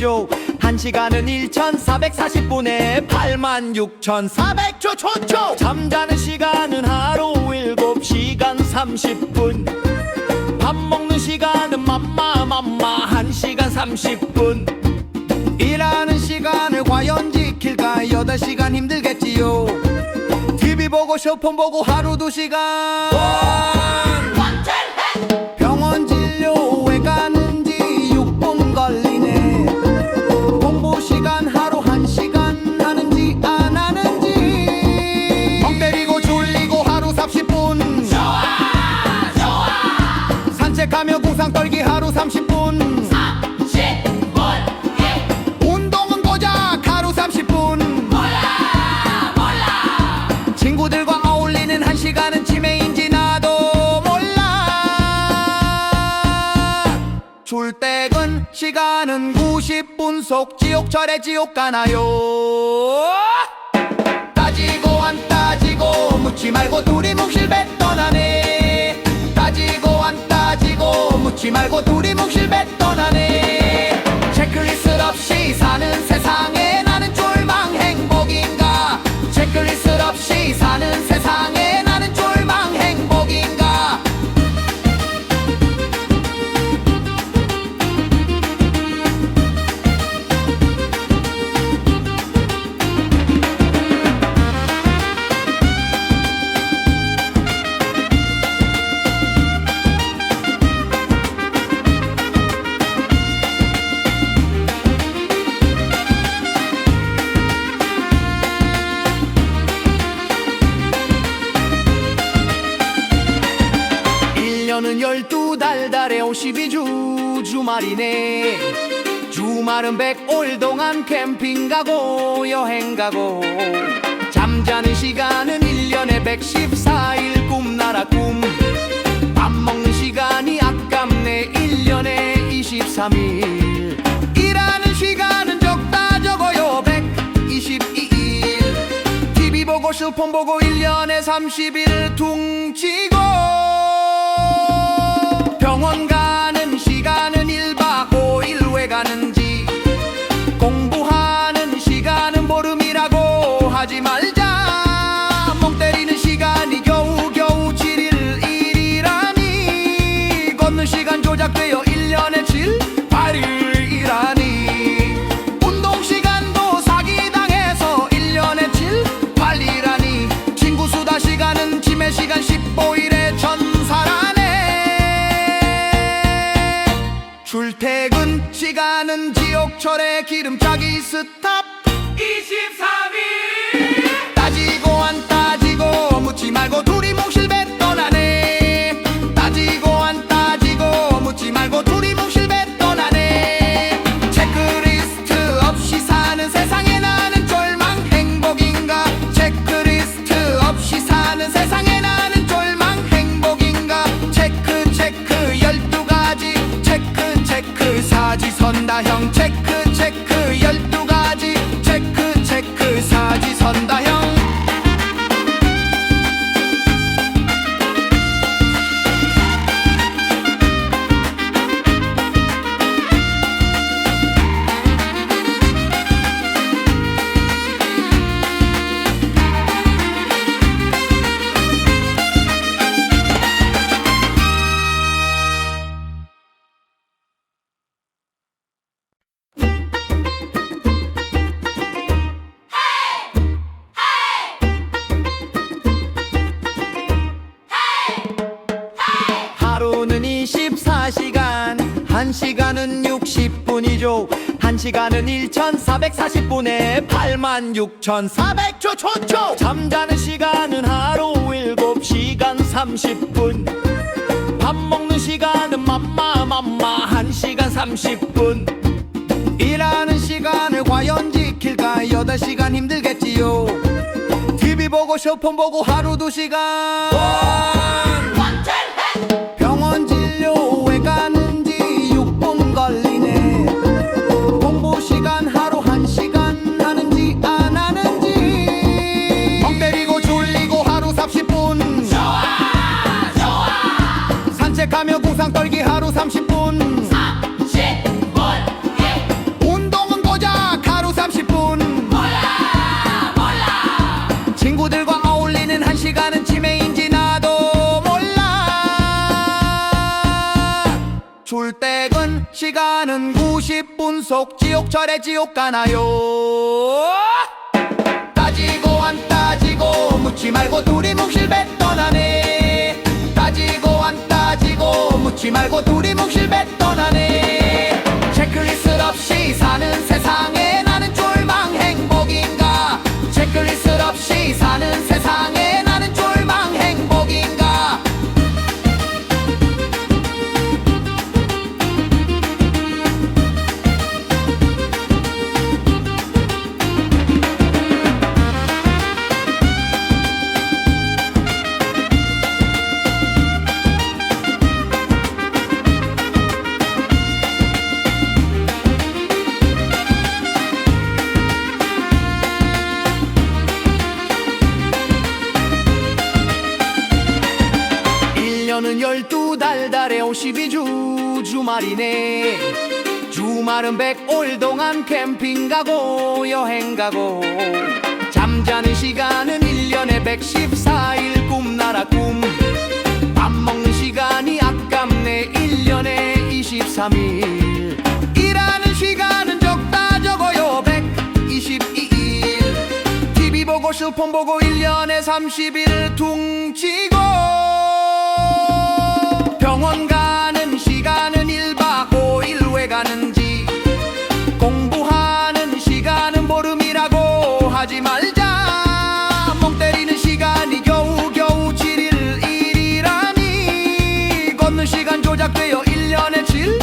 30분이죠 1시간은 1440분에 86,400초 초초. 잠자는 시간은 하루 7시간 30분. 밥 먹는 시간은 맘마 맘마 1시간 30분. 일하는 시간을 과연 지킬까 8시간 힘들겠지요. TV 보고 쇼폰 보고 하루 2시간 속 지옥철에 지옥 가나요? 따지고 안 따지고 묻지 말고 둘이 묵실 배 떠나네. 따지고 안 따지고 묻지 말고 둘이 묵실 배 떠나네. 체크리스트 없이 사는 세상에 나는 쫄망 행복인가? 체크리스트 없이 사는 세상 캠핑 가고 여행 가고. 잠자는 시간은 일년에 114일 꿈나라 꿈 밥 먹는 시간이 아깝네 일년에 23일. 일하는 시간은 적다 적어요 122일. TV 보고 실폰 보고 1년에 30일 퉁치고. 병원 가 시간 15일에 전사라네. 출퇴근 시간은 지옥철에 기름차기 스탑. 23일 체크 사지선다 형. 체크 체크 60분이죠. 한시간은 1440분에 86,400초 초초. 잠자는 시간은 하루 7시간 30분. 밥 먹는 시간은 맘마 맘마 1시간 30분. 일하는 시간을 과연 지킬까 8시간 힘들겠지요. TV 보고 쇼폰 보고 하루 2시간. 사며 구상 떨기 하루 30분. 30분. 예. 운동은 고작 하루 30분. 몰라 몰라. 친구들과 어울리는 한 시간은 치매인지 나도 몰라. 출퇴근 시간은 90분. 속 지옥철에 지옥 가나요? 따지고 안 따지고 묻지 말고 둘이 묵실 뱉 말고 둘이 묵실 배 떠나네 은 열두 달 달에 52주 주말이네. 주말은 백올 동안 캠핑 가고 여행 가고. 잠자는 시간은 일년에 114일 꿈나라 꿈 밥 먹는 시간이 아깝네 일년에 23일. 일하는 시간은 적다 적어요 122일. TV 보고 실폰 보고 1년에 30일 퉁치고 병원 가는 시간은 1박 5일 왜 가는지. 공부하는 시간은 보름이라고 하지 말자. 멍 때리는 시간이 겨우겨우 7일 일이라니. 걷는 시간 조작되어 1년에 7,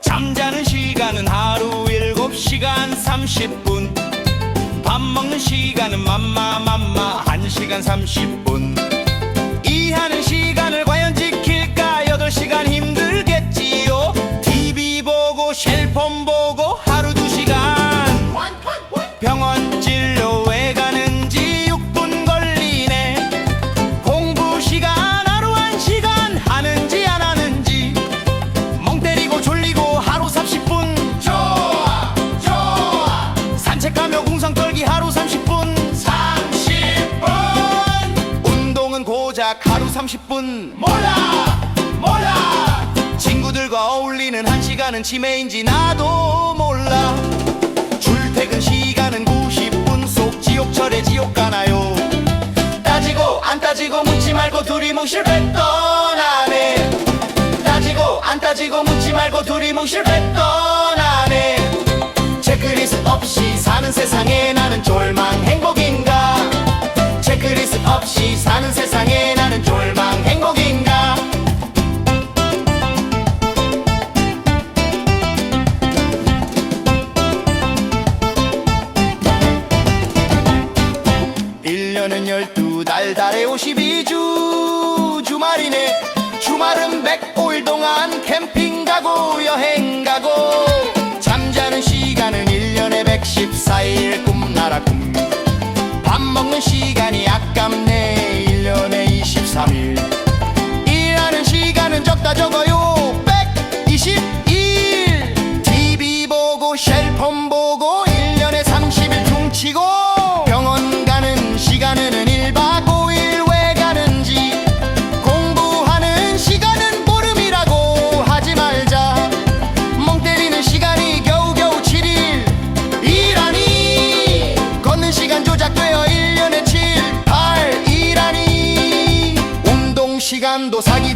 잠자는 시간은 하루 7시간 30분. 밥 먹는 시간은 맘마 맘마 1시간 30분. 이 하는 시간을 과연 지킬까? 8시간 힘들겠 시간은 치매인지 나도 몰라. 출퇴근 시간은 90분 속 지옥철에 지옥 가나요? 따지고 안 따지고 묻지 말고 둘이 배 떠나네 따지고 안 따지고 묻지 말고 둘이 배 떠나네 체크리스트 없이 사는 세상에 나는 쫄망 행복인가? 체크리스트 없이 사는 세상에 114일 꿈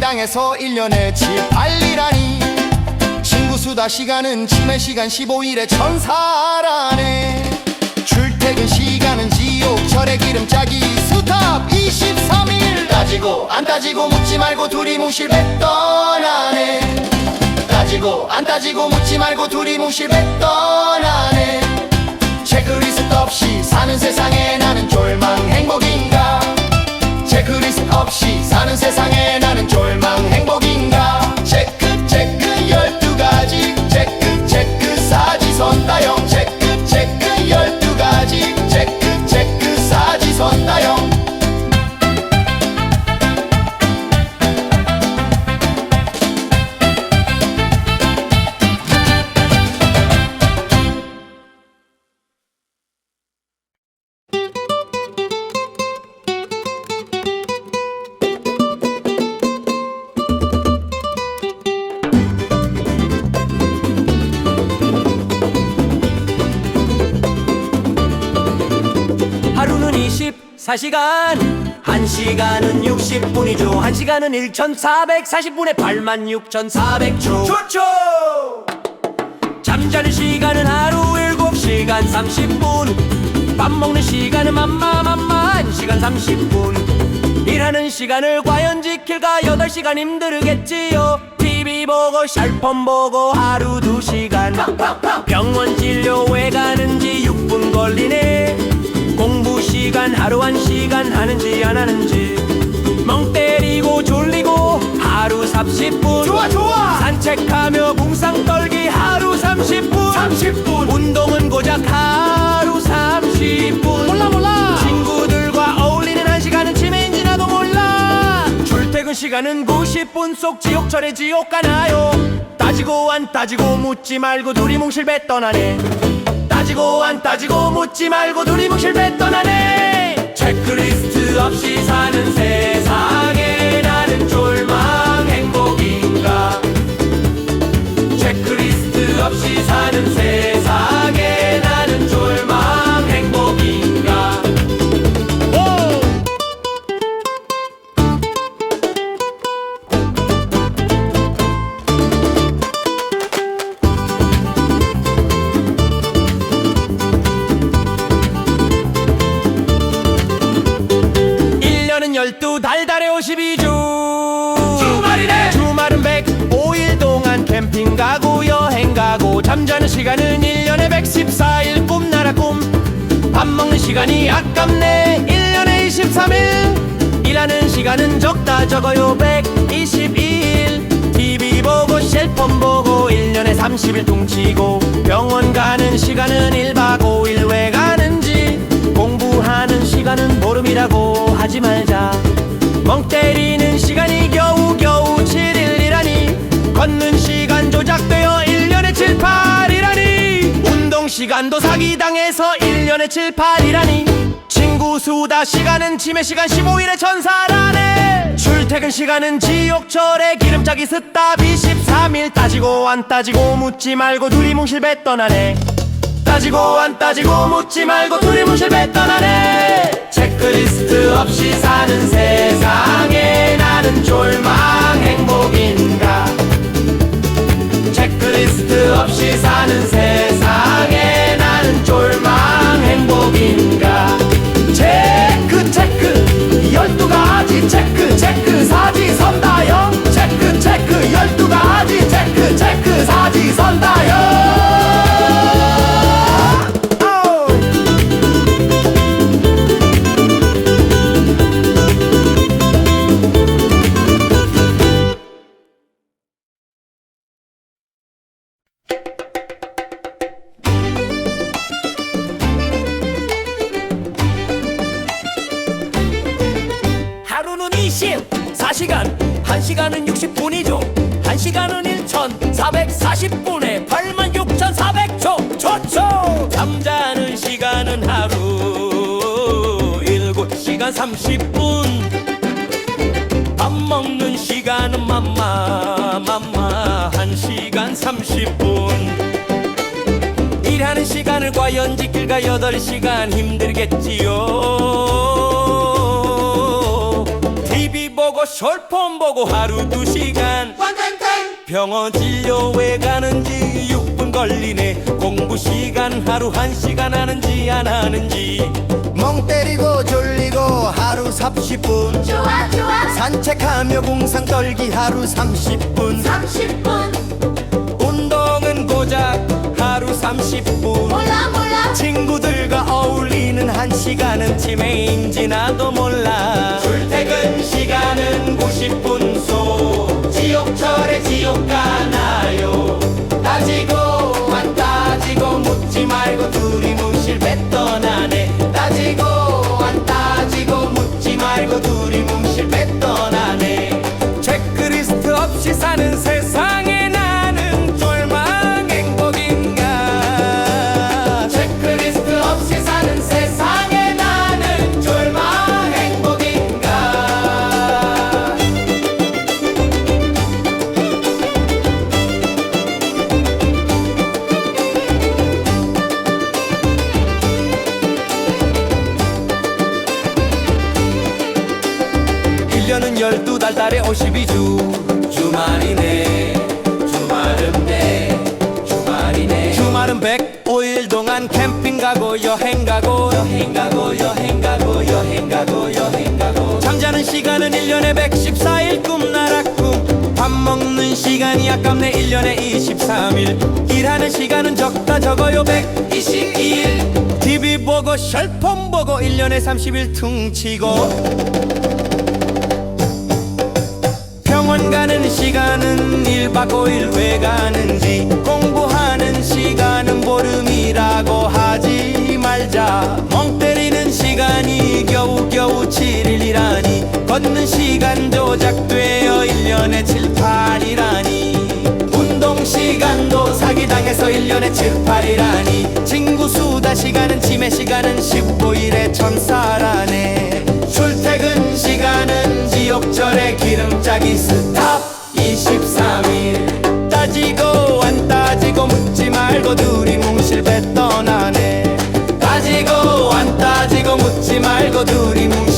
사기당해서 1년에 7, 8일하니. 친구 수다 시간은 치매 시간 15일에 천사라네. 출퇴근 시간은 지옥 철의 기름짜기 스탑 23일. 따지고 안 따지고 묻지 말고 둘이 뭉실배 떠나네. 따지고 안 따지고 묻지 말고 둘이 뭉실배 떠나네. 체크리스트 없이 사는 세상에 나는 졸망 행복인가 체크리스트 없이 사는 세상에 나는 졸망 행복인가? 체크 체크 열두 가지. 체크 체크 사지선 다형 24시간. 1시간은 60분이죠. 1시간은 1440분에 86,400초. 좋죠. 잠자는 시간은 하루 7시간 30분. 밥 먹는 시간은 맘마맘마 1시간 30분. 일하는 시간을 과연 지킬까? 8시간 힘들겠지요. TV 보고 샬폰 보고 하루 2시간. 병원 진료 왜 가는지 6분 걸리네 시간 하루 한 시간 하는지 안 하는지. 멍 때리고 졸리고 하루 30분. 좋아 좋아. 산책하며 붕상 떨기 하루 30분. 30분. 운동은 고작 하루 30분. 몰라 몰라. 친구들과 어울리는 한 시간은 치매인지 나도 몰라. 출퇴근 시간은 90분 속 지옥철에 지옥 가나요? 따지고 안 따지고 묻지 말고 둘이 뭉실 배 떠나네 따지고 안 따지고 묻지 말고 둘이 뭉실 배 떠나네 체크리스트 없이 사는 세상 열두 달 달에 52주. 주말이네. 주말은 105일 동안 캠핑 가고 여행 가고 잠자는 시간은 일년에 114일 꿈나라 꿈. 밥 먹는 시간이 아깝네. 일년에 23일. 일하는 시간은 적다 적어요. 122일. TV 보고 셀폰 보고 일년에 30일 퉁치고 병원 가는 시간은 1박 5일 왜 가는지 공부하는 시간은 보름이라고 하지 말자. 멍 때리는 시간이 겨우겨우 7일이라니. 걷는 시간 조작되어 1년에 7, 8이라니. 운동 시간도 사기당해서 1년에 7, 8이라니. 친구 수다 시간은 치매 시간 15일에 천사라네. 출퇴근 시간은 지옥철에 기름짜기 스탑 23일 따지고 안 따지고 묻지 말고 둘이 뭉실배 떠나네 따지고 안 따지고 묻지 말고 둘이 뭉실배 떠나네 체크리스트 없이 사는 세상에 나는 졸망 행복인가. 체크리스트 없이 사는 세상에 나는 졸망 행복인가. 체크 체크 열두 가지 체크 체크 30분. 밥 먹는 시간은 맘마 맘마. 1시간 30분. 일하는 시간을 과연 지킬까? 여덟 시간 힘들겠지요. TV 보고 숄폼 보고 하루 두 시간. 병원 진료에 가는지 6분 걸리네. 공부 시간 하루 한 시간 하는지 안 하는지. 멍 때리고 졸리고 하루 30분. 좋아 좋아. 산책하며 궁상 떨기 하루 30분. 30분. 운동은 고작 하루 30분. 몰라 몰라. 친구들과 어울리는 한 시간은 치매인지 나도 몰라. 출퇴근 시간은 90분 소. 지옥철에 지옥 가나요? 따지고 말고 두리뭉실 뱉 떠나네 따지고 안 따지고 묻지 말고 두리뭉 52주 주말이네. 주말은 백 주말이네. 주말은 105일 동안 캠핑 가고 여행 가고. 여행 가고 여행 가고 여행 가고 여행 가고. 잠자는 시간은 1년에 114일 꿈나라 꿈밥 먹는 시간이 아깝네 1년에 23일. 일하는 시간은 적다 적어요 122일. TV 보고 셜폼 보고 1년에 30일 퉁치고 시간은 1박 5일 왜 가는지 공부하는 시간은 보름이라고 하지 말자. 멍 때리는 시간이 겨우겨우 7일이라니 걷는 시간 조작되어 1년에 7, 8이라니. 운동 시간도 사기당해서 1년에 7, 8이라니. 친구 수다 시간은 치매 시간은 15일에 천사라네. 출퇴근 시간은 지옥철에 기름짝이 스탑 묻지 말고 두리뭉실 뱉떠나네. 따지고 안 따지고 묻지 말고 두리뭉실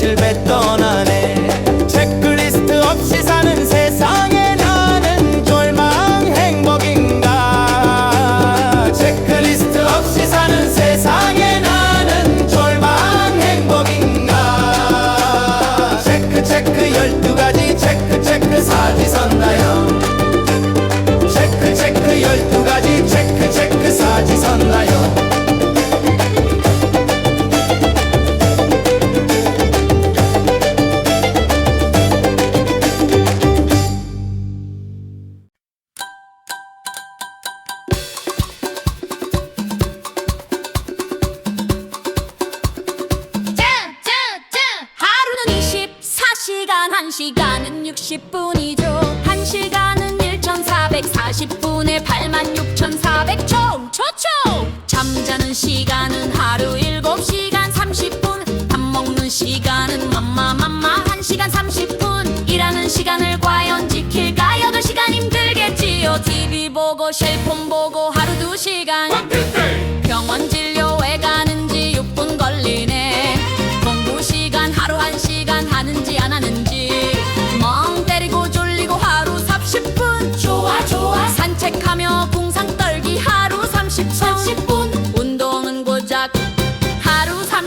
24시간 1시간은 60분이죠. 1시간은 1440분에 86,400초. 초초! 잠자는 시간은 하루 7시간 30분. 밥 먹는 시간은 맘마맘마 1시간 30분. 일하는 시간을 과연 지킬까 8시간 힘들겠지요. TV 보고 셀폰 보고 하루 2시간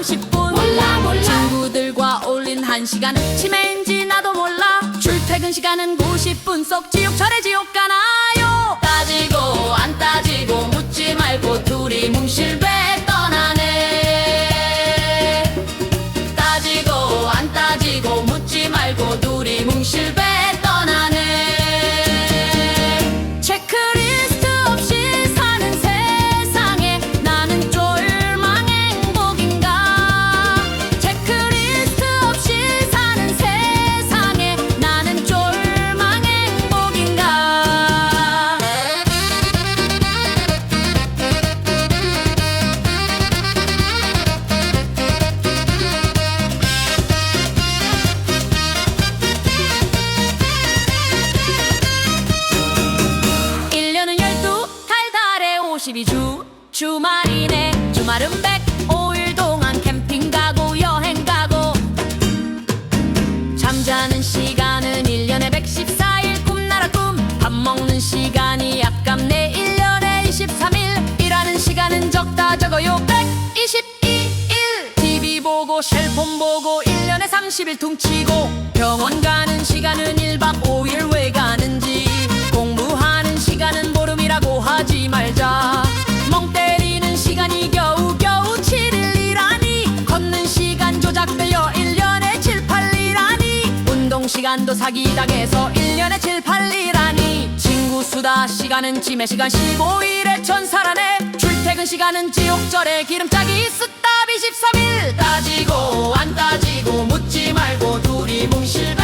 30분. 몰라 몰라. 친구들과 어울린 한 시간은 치매인지 나도 몰라. 출퇴근 시간은 90분. 속 지옥철에 지옥 가나요 352주 주말이네. 주말은 105일 동안 캠핑 가고 여행 가고. 잠자는 시간은 1년에 114일. 꿈나라 꿈 밥 먹는 시간이 아깝네. 1년에 23일. 일하는 시간은 적다 적어요. 122일. TV 보고 셀폰 보고 1년에 30일 퉁치고. 병원 가는 시간은 1박 5일 8일이라니 운동 시간도 사기당해서 1년에 7, 8일이라니. 친구 수다 시간은 치매 시간 15일에 천사라네 출퇴근 시간은 지옥절에 기름짝이 쓰다비 13일 따지고 안 따지고 묻지 말고 둘이 뭉실배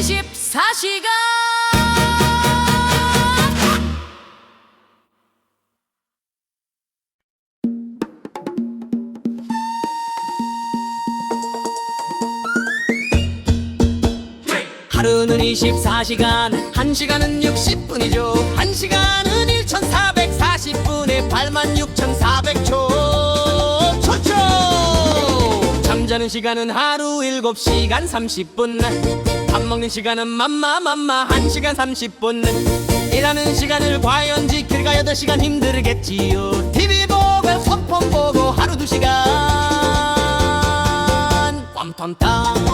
24시간 하루는 24시간, 1시간은 60분이죠. 1시간은 1440분에 86,400초. 자는 시간은 하루 7시간 30분. 밥 먹는 시간은 맘마 맘마 1시간 30분. 일하는 시간을 과연 지킬까 8시간 힘들겠지요. TV 보고 손폰 보고 하루 2시간. 빰턴땅.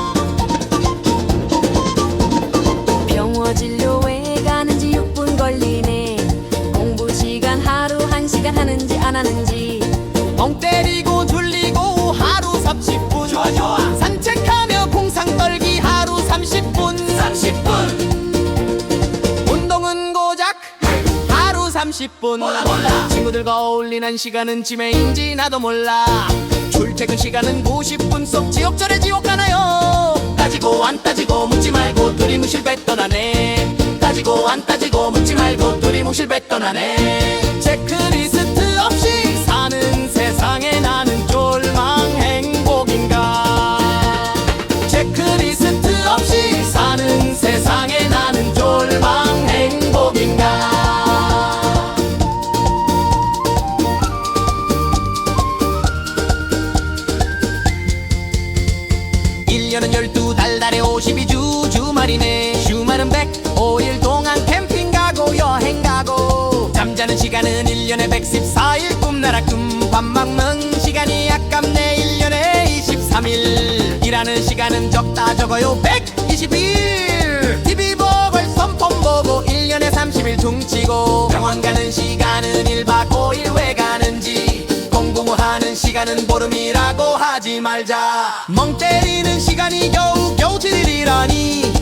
30분 30분. 운동은 고작 하루 30분. 몰라 몰라. 친구들과 어울리는 시간은 치매인지 나도 몰라. 출퇴근 시간은 90분 속 지옥절에 지옥 가나요? 따지고 안 따지고 묻지 말고 둘이 무실배 떠나네 따지고 안 따지고 묻지 말고 둘이 무실배 떠나네 주 주말이네. 주말은 105일 동안 캠핑 가고 여행 가고. 잠자는 시간은 1년에 114일. 꿈나라 꿈밥 먹는 시간이 아깝네. 1년에 23일. 일하는 시간은 적다 적어요. 120일. TV 보고 선폰 보고 1년에 30일 퉁치고. 병원 가는 시간은 1박 5일 왜 가는지. 공부하는 시간은 보름이라고 하지 말자. 멍 때리는 시간이 겨우 겨우 7일이라니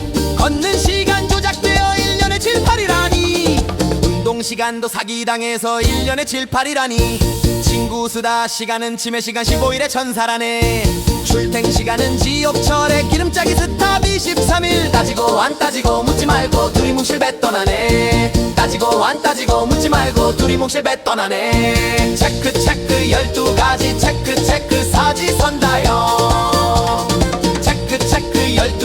걷는 시간 조작되어 1년에 7, 8이라니. 운동 시간도 사기당해서 1년에 7, 8이라니. 친구 수다 시간은 치매 시간 15일에 천사라네. 출퇴근 시간은 지옥철에 기름짝이 스탑이 13일. 따지고 안 따지고 묻지 말고 둘이 뭉실배 떠나네. 따지고 안 따지고 묻지 말고 둘이 뭉실배 떠나네. 체크 체크 12가지. 체크 체크 사지선다요. 체크 체크 12